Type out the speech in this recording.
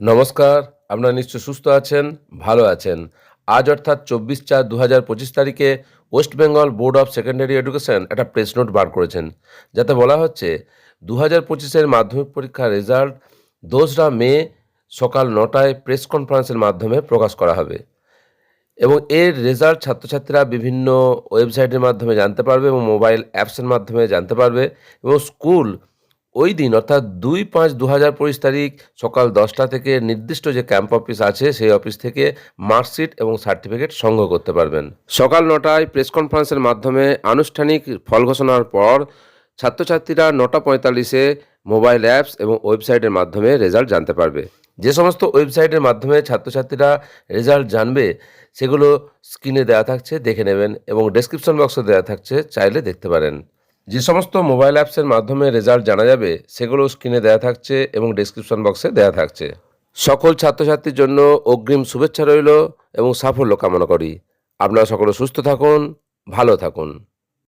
নমস্কার, আপনারা নিশ্চয় সুস্থ আছেন, ভালো আছেন। আজ অর্থাৎ চব্বিশ চার দু হাজার পঁচিশ তারিখে West Bengal board of secondary education একটা প্রেস নোট বার করেছেন, যাতে বলা হচ্ছে দু হাজার পঁচিশের মাধ্যমিক পরীক্ষার রেজাল্ট দোসরা মে সকাল নটায় প্রেস কনফারেন্সের মাধ্যমে প্রকাশ করা হবে। এবং এর রেজাল্ট ছাত্রছাত্রীরা বিভিন্ন ওয়েবসাইটের মাধ্যমে জানতে পারবে এবং মোবাইল অ্যাপসের মাধ্যমে জানতে পারবে এবং স্কুল ওই দিন, অর্থাৎ দুই পাঁচ দু হাজার পঁচিশ তারিখ সকাল দশটা থেকে নির্দিষ্ট যে ক্যাম্প অফিস আছে, সেই অফিস থেকে মার্কশিট এবং সার্টিফিকেট সংগ্রহ করতে পারবেন। সকাল নটায় প্রেস কনফারেন্সের মাধ্যমে আনুষ্ঠানিক ফল ঘোষণার পর ছাত্রছাত্রীরা নটা পঁয়তাল্লিশে মোবাইল অ্যাপস এবং ওয়েবসাইটের মাধ্যমে রেজাল্ট জানতে পারবে। যে সমস্ত ওয়েবসাইটের মাধ্যমে ছাত্রছাত্রীরা রেজাল্ট জানবে, সেগুলো স্ক্রিনে দেওয়া থাকছে, দেখে নেবেন এবং ডেসক্রিপশন বক্সে দেওয়া থাকছে, চাইলে দেখতে পারেন। যে সমস্ত মোবাইল অ্যাপসের মাধ্যমে রেজাল্ট জানা যাবে, সেগুলো স্ক্রিনে দেওয়া থাকছে এবং ডিসক্রিপশন বক্সে দেওয়া থাকছে। সকল ছাত্রছাত্রীর জন্য অগ্রিম শুভেচ্ছা রইল এবং সাফল্য কামনা করি। আপনারা সকলে সুস্থ থাকুন, ভালো থাকুন।